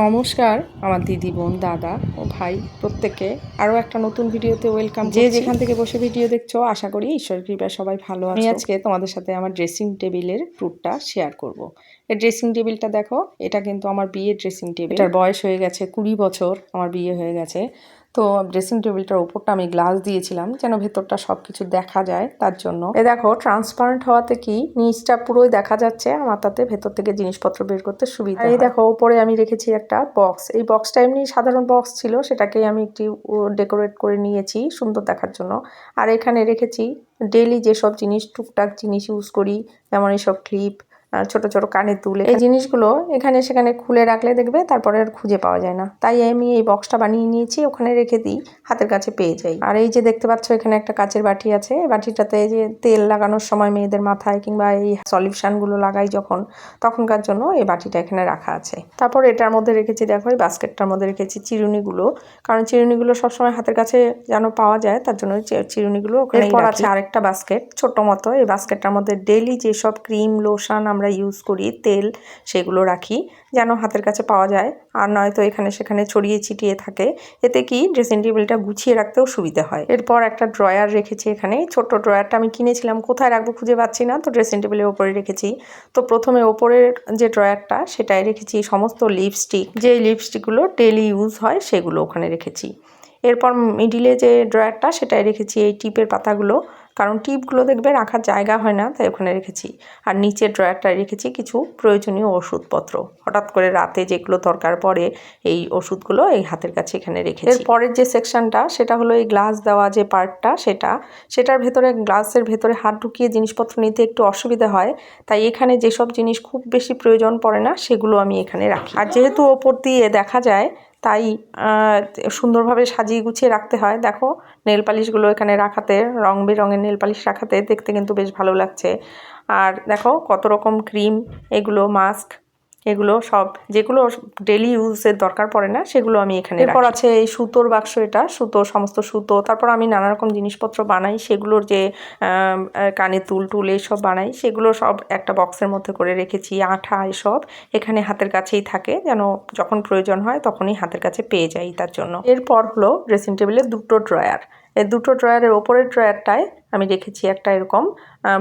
নমস্কার আমার দিদি বোন দাদা ও ভাই প্রত্যেকে আরও একটা নতুন ভিডিওতে ওয়েলকাম যে যেখান থেকে বসে ভিডিও দেখছ আশা করি ঈশ্বরের কৃপায় সবাই ভালো আমি আজকে তোমাদের সাথে আমার ড্রেসিং টেবিলের ট্যুরটা শেয়ার করব। এই ড্রেসিং টেবিলটা দেখো এটা কিন্তু আমার বিয়ের ড্রেসিং টেবিল এটার বয়স হয়ে গেছে কুড়ি বছর আমার বিয়ে হয়ে গেছে। তো ড্রেসিং টেবিলটার উপরটা আমি গ্লাস দিয়েছিলাম যেন ভেতরটা সব কিছু দেখা যায় তার জন্য। এ দেখো ট্রান্সপারেন্ট হওয়াতে কি? নিচটা পুরোই দেখা যাচ্ছে আমার তাতে ভেতর থেকে জিনিসপত্র বের করতে সুবিধা এই দেখো উপরে আমি রেখেছি একটা বক্স এই বক্সটা এমনি সাধারণ বক্স ছিল সেটাকে আমি একটি ডেকোরেট করে নিয়েছি সুন্দর দেখার জন্য। আর এখানে রেখেছি ডেলি যেসব জিনিস টুকটাক জিনিস ইউজ করি যেমন এইসব ক্লিপ ছোট ছোট কানে তুলে এই জিনিসগুলো এখানে সেখানে খুলে রাখলে দেখবে তারপরে আর খুঁজে পাওয়া যায় না। তাই আমি এই বক্সটা বানিয়ে নিয়েছি ওখানে রেখে দিই হাতের কাছে পেয়ে যাই। আর এই যে দেখতে পাচ্ছ এখানে একটা কাচের বাটি আছে। এই বাটিটাতে যে তেল লাগানোর সময় মেয়েদের মাথায় কিংবা এই সলিউশনগুলো লাগাই যখন তখনকার জন্য এই বাটিটা এখানে রাখা আছে। তারপর এটার মধ্যে রেখেছি দেখো এই বাস্কেটটার মধ্যে রেখেছি চিরুনিগুলো। কারণ চিরুনিগুলো সবসময় হাতের কাছে যেন পাওয়া যায় তার জন্য চিরুনিগুলো ওখানে এরপর আছে আরেকটা বাস্কেট ছোট মতো। এই বাস্কেটটার মধ্যে ডেলি যেসব ক্রিম লোশন আমরা ইউজ করি, তেল সেগুলো রাখি যেন হাতের কাছে পাওয়া যায়। আর নয়তো এখানে সেখানে ছড়িয়ে ছিটিয়ে থাকে। এতে কি ড্রেসিং টেবিলটা গুছিয়ে রাখতেও সুবিধা হয়। এরপর একটা ড্রয়ার রেখেছি এখানে। ছোট্ট ড্রয়ারটা আমি কিনেছিলাম, কোথায় রাখব খুঁজে পাচ্ছি না, তো ড্রেসিং টেবিলের ওপরে রেখেছি। তো প্রথমে ওপরের যে ড্রয়ারটা সেটাই রেখেছি সমস্ত লিপস্টিক যে লিপস্টিকগুলো ডেলি ইউজ হয়, সেগুলো ওখানে রেখেছি। এরপর মিডিলে যে ড্রয়ারটা সেটাই রেখেছি এই টিপের পাতাগুলো। কারণ টিপগুলো দেখবে রাখার জায়গা হয় না, তাই ওখানে রেখেছি। আর নিচের ড্রয়ারটায় রেখেছি কিছু প্রয়োজনীয় ওষুধপত্র। হঠাৎ করে রাতে যেগুলো দরকার পড়ে, এই ওষুধগুলো এই হাতের কাছে এখানে রেখেছি। পরের যে সেকশনটা, সেটা হলো এই গ্লাস দেওয়া যে পার্টটা, সেটা। সেটার ভেতরে, গ্লাসের ভেতরে হাত ঢুকিয়ে জিনিসপত্র নিতে একটু অসুবিধা হয়। তাই এখানে যেসব জিনিস খুব বেশি প্রয়োজন পড়ে না, সেগুলো আমি এখানে রাখি। আর যেহেতু ওপর দিয়ে দেখা যায় তাই সুন্দরভাবে সাজিয়ে গুছিয়ে রাখতে হয়। দেখো, নেল পালিশগুলো এখানে রাখাতে, রং বেরঙের নেল পালিশ রাখাতে দেখতে কিন্তু বেশ ভালো লাগছে। আর দেখো, কত রকম ক্রিম, এগুলো, মাস্ক এগুলো সব যেগুলো ডেলি ইউজের দরকার পড়ে না সেগুলো আমি এখানে এরপর আছে এই সুতোর বাক্স এটা সুতো সমস্ত সুতো। তারপর আমি নানা রকম জিনিসপত্র বানাই সেগুলোর যে কানে তুল টুল এইসব বানাই সেগুলো সব একটা বক্সের মধ্যে করে রেখেছি আঠা এসব। এখানে হাতের কাছেই থাকে যেন যখন প্রয়োজন হয় তখনই হাতের কাছে পেয়ে যাই তার জন্য। এরপর হলো ড্রেসিং টেবিলের দুটো ড্রয়ার এই দুটো ড্রয়ারের ওপরের ড্রয়ারটায় আমি রেখেছি একটা এরকম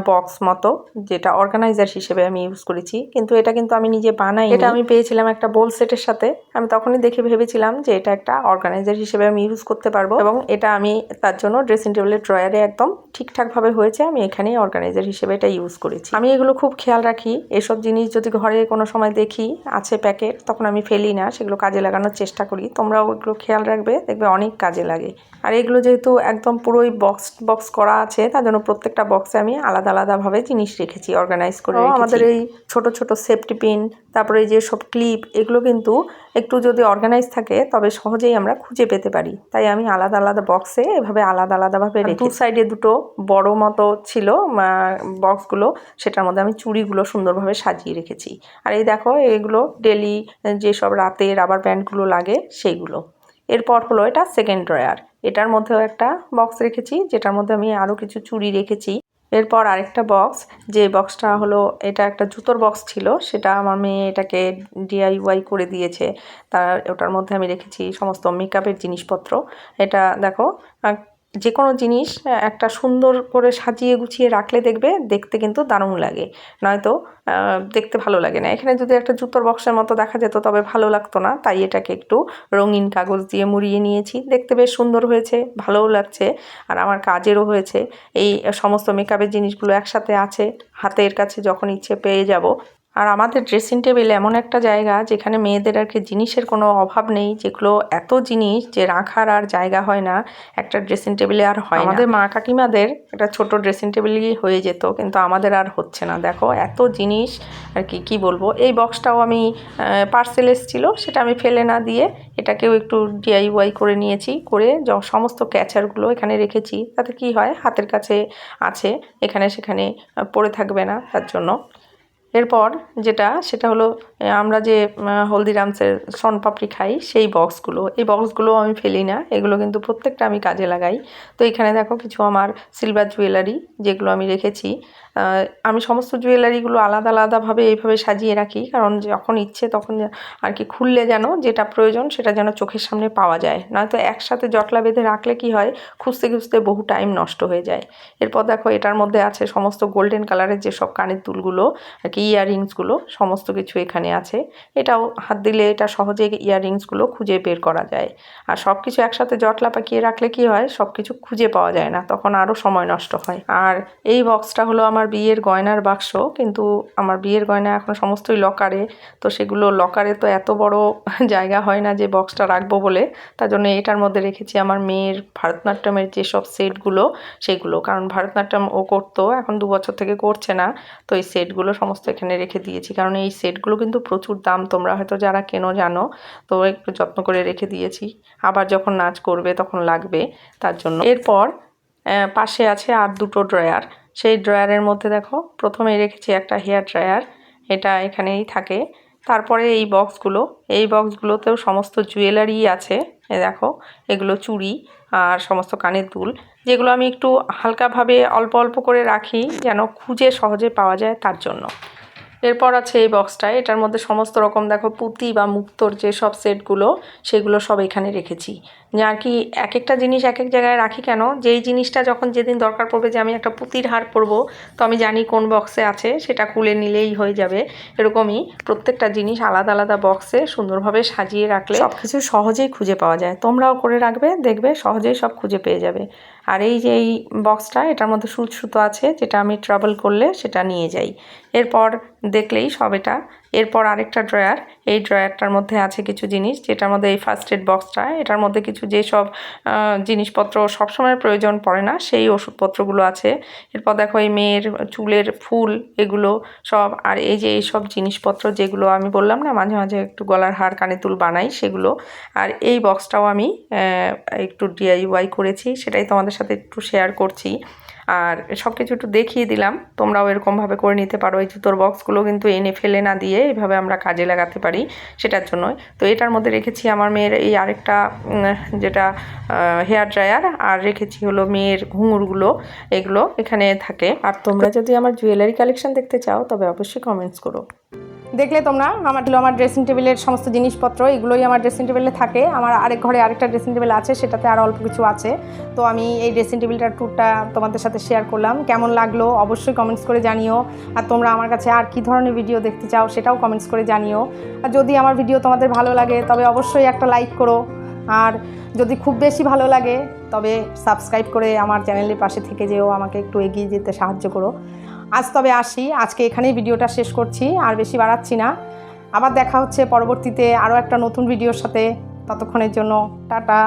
বক্স মতো, যেটা অর্গানাইজার হিসেবে আমি ইউজ করেছি। কিন্তু এটা কিন্তু আমি নিজে বানাই এটা আমি পেয়েছিলাম একটা বোল সেটের সাথে। আমি তখনই দেখে ভেবেছিলাম যে এটা একটা অর্গানাইজার হিসেবে আমি ইউজ করতে পারব। এবং এটা আমি তার জন্য ড্রেসিং টেবিলের ড্রয়ারে একদম ঠিকঠাকভাবে হয়েছে। আমি এখানেই অর্গানাইজার হিসেবে এটা ইউজ করেছি। আমি এগুলো খুব খেয়াল রাখি। এসব জিনিস যদি ঘরে কোনো সময় দেখি, আছে প্যাকেট তখন আমি ফেলি না। সেগুলো কাজে লাগানোর চেষ্টা করি। তোমরাও এগুলো খেয়াল রাখবে, দেখবে অনেক কাজে লাগে। আর এগুলো যেহেতু একদম পুরোই বক্স বক্স করা আছে, তার জন্য প্রত্যেকটা বক্সে আমি আলাদা আলাদাভাবে জিনিস রেখেছি অর্গানাইজ করে আমাদের এই ছোট ছোট সেফটি পিন তারপরে এই যে সব ক্লিপ এগুলো কিন্তু একটু যদি অর্গানাইজ থাকে তবে সহজেই আমরা খুঁজে পেতে পারি। তাই আমি আলাদা আলাদা বক্সে এভাবে আলাদা আলাদাভাবে রেখে দু সাইডে দুটো বড় মতো ছিল বক্সগুলো সেটার মধ্যে আমি চুড়িগুলো সুন্দরভাবে সাজিয়ে রেখেছি। আর এই দেখো এগুলো ডেলি যেসব রাতে রাবার ব্যান্ডগুলো লাগে সেইগুলো। এরপর হলো এটা সেকেন্ড ড্রয়ার এটার মধ্যেও একটা বক্স রেখেছি যেটার মধ্যে আমি আরও কিছু চুড়ি রেখেছি। এরপর আরেকটা বক্স যে বক্সটা হলো, এটা একটা জুতোর বক্স ছিল, সেটা আমার মেয়ে এটাকে ডিআইওয়াই করে দিয়েছে। তার, ওটার মধ্যে আমি রেখেছি সমস্ত মেকআপের জিনিসপত্র। এটা দেখো যে কোনো জিনিস একটা সুন্দর করে সাজিয়ে গুছিয়ে রাখলে দেখবে, দেখতে কিন্তু দারুণ লাগে। নয়তো দেখতে ভালো লাগে না। এখানে যদি একটা জুতোর বক্সের মতো দেখা যেত, তবে ভালো লাগতো না। তাই এটাকে একটু রঙিন কাগজ দিয়ে মুড়িয়ে নিয়েছি। দেখতে বেশ সুন্দর হয়েছে, ভালোও লাগছে, আর আমার কাজেরও হয়েছে। এই সমস্ত মেকআপের জিনিসগুলো একসাথে আছে। হাতের কাছে যখন ইচ্ছে পেয়ে যাব আর আমাদের ড্রেসিং টেবিল এমন একটা জায়গা যেখানে মেয়েদের আর কি জিনিসের কোনো অভাব নেই, যেগুলো এত জিনিস যে রাখার আর জায়গা হয় না, একটা ড্রেসিং টেবিলে আর হয়। আমাদের মা কাকিমাদের একটা ছোট ড্রেসিং টেবিলই হয়ে যেত, কিন্তু আমাদের আর হচ্ছে না। দেখো, এত জিনিস আর কি কি বলব? এই বক্সটাও আমি পার্সেল এসেছিল, সেটা আমি ফেলে না দিয়ে এটাকেও একটু ডিআইওয়াই করে নিয়েছি, করে সমস্ত ক্যাচারগুলো এখানে রেখেছি। তাতে কি হয়? হাতের কাছে আছে, এখানে সেখানে পড়ে থাকবে না, তার জন্য। এরপর যেটা, সেটা হলো আমরা যে হলদিরামসের শনপাপড়ি খাই, সেই বক্সগুলো। এই বক্সগুলো আমি ফেলি না, এগুলো কিন্তু প্রত্যেকটা আমি কাজে লাগাই। তো এখানে দেখো কিছু আমার সিলভার জুয়েলারি যেগুলো আমি রেখেছি। আমি সমস্ত জুয়েলারিগুলো আলাদা আলাদাভাবে এইভাবে সাজিয়ে রাখি, কারণ যখন ইচ্ছে তখন আর কি খুললে যেন যেটা প্রয়োজন সেটা যেন চোখের সামনে পাওয়া যায়। নয়তো একসাথে জটলা বেঁধে রাখলে কি হয়, খুঁজতে খুঁজতে বহু টাইম নষ্ট হয়ে যায়। এরপর দেখো এটার মধ্যে আছে সমস্ত গোল্ডেন কালারের যেসব কানের দুলগুলো আর কি ইয়াররিংসগুলো সমস্ত কিছু এখানে আছে। এটাও হাত দিলে এটা সহজে ইয়াররিংসগুলো খুঁজে বের করা যায়। আর সব কিছু একসাথে জটলা পাকিয়ে রাখলে কি হয় সব কিছু খুঁজে পাওয়া যায় না, তখন আরও সময় নষ্ট হয়। আর এই বক্সটা হলো আমার বিয়ের গয়নার বাক্স, কিন্তু আমার বিয়ের গয়না এখন সমস্তই লকারে তো সেগুলো লকারে তো এত বড় জায়গা হয় না যে বক্সটা রাখব বলে। তার জন্য এটার মধ্যে রেখেছি আমার মেয়ের ভারতনাট্যমের যেসব সেটগুলো সেগুলো। কারণ ভারতনাট্যম ও করতো, এখন দু বছর থেকে করছে না। তো এই সেটগুলো সমস্ত এখানে রেখে দিয়েছি। কারণ এই সেটগুলো কিন্তু প্রচুর দাম, তোমরা হয়তো যারা কেনো জানো। তো একটু যত্ন করে রেখে দিয়েছি। আবার যখন নাচ করবে তখন লাগবে তার জন্য। এরপর পাশে আছে আর দুটো ড্রয়ার সেই ড্রয়ারের মধ্যে দেখো প্রথমে রেখেছি একটা হেয়ার ড্রায়ার, এটা এখানেই থাকে। তারপরে এই বক্সগুলো, এই বক্সগুলোতেও সমস্ত জুয়েলারি আছে, এ দেখো, এগুলো চুড়ি আর সমস্ত কানের দুল, যেগুলো আমি একটু হালকাভাবে অল্প অল্প করে রাখি, যেন খুঁজে সহজে পাওয়া যায় তার জন্য। এরপর আছে এই বক্সটা এটার মধ্যে সমস্ত রকম দেখো পুঁতি বা মুক্তোর যে সব সেটগুলো, সেগুলো সব এখানে রেখেছি। যে আর কি এক একটা জিনিস এক এক জায়গায় রাখি কেন? যেই জিনিসটা যখন যেদিন দরকার পড়বে যে আমি একটা পুঁতির হার পরবো, তো আমি জানি কোন বক্সে আছে, সেটা খুলে নিলেই হয়ে যাবে। এরকমই প্রত্যেকটা জিনিস আলাদা আলাদা বক্সে সুন্দরভাবে সাজিয়ে রাখলে সব কিছু সহজেই খুঁজে পাওয়া যায়। তোমরাও করে রাখবে, দেখবে সহজেই সব খুঁজে পেয়ে যাবে। আর এই যে এই বক্সটা এটার মধ্যে সুচ সুতো আছে, যেটা আমি ট্রাভেল করলে সেটা নিয়ে যাই। এরপর দেখলেই সব এটা। এরপর আরেকটা ড্রয়ার, এই ড্রয়ারটার মধ্যে আছে কিছু জিনিস, যেটার মধ্যে এই ফার্স্ট এড বক্সটা এটার মধ্যে কিছু যেসব জিনিসপত্র সবসময় প্রয়োজন পড়ে না, সেই ওষুধপত্রগুলো আছে। এরপর দেখো এই মেয়ের চুলের ফুল, এগুলো সব, আর এই যে এইসব জিনিসপত্র যেগুলো আমি বললাম না, মাঝে মাঝে একটু গলার হার, কানে তুল বানাই, সেগুলো। আর এই বক্সটাও আমি একটু ডিআইওয়াই করেছি, সেটাই তোমাদের সাথে একটু শেয়ার করছি। আর সব কিছু একটু দেখিয়ে দিলাম। তোমরাও এরকমভাবে করে নিতে পারো। এই জুতোর বক্সগুলো কিন্তু এনে ফেলে না দিয়ে এভাবে আমরা কাজে লাগাতে পারি সেটার জন্য তো এটার মধ্যে রেখেছি আমার মেয়ের এই আরেকটা যেটা হেয়ার ড্রায়ার আর রেখেছি হলো মেয়ের ঘুঙুরগুলো। এগুলো এখানে থাকে। আর তোমরা যদি আমার জুয়েলারি কালেকশন দেখতে চাও, তবে অবশ্যই কমেন্টস করো। দেখলে তোমরা আমার আমার ড্রেসিং টেবিলের সমস্ত জিনিসপত্র, এগুলোই আমার ড্রেসিং টেবিলে থাকে। আমার আরেক ঘরে আরেকটা ড্রেসিং টেবিল আছে, সেটাতে আর অল্প কিছু আছে। তো আমি এই ড্রেসিং টেবিলটার ট্যুরটা তোমাদের সাথে শেয়ার করলাম। কেমন লাগল অবশ্যই কমেন্টস করে জানিও। আর তোমরা আমার কাছে আর কি ধরনের ভিডিও দেখতে চাও সেটাও কমেন্টস করে জানিও। আর যদি আমার ভিডিও তোমাদের ভালো লাগে, তবে অবশ্যই একটা লাইক করো। আর যদি খুব বেশি ভালো লাগে, তবে সাবস্ক্রাইব করে আমার চ্যানেলের পাশে থেকে যেও, আমাকে একটু এগিয়ে যেতে সাহায্য করো। আজ তবে আসি, আজকে এখানেই ভিডিওটা শেষ করছি, আর বেশি বাড়াচ্ছি না। আবার দেখা হচ্ছে পরবর্তীতে আরও একটা নতুন ভিডিওর সাথে। ততক্ষণের জন্য, টাটা।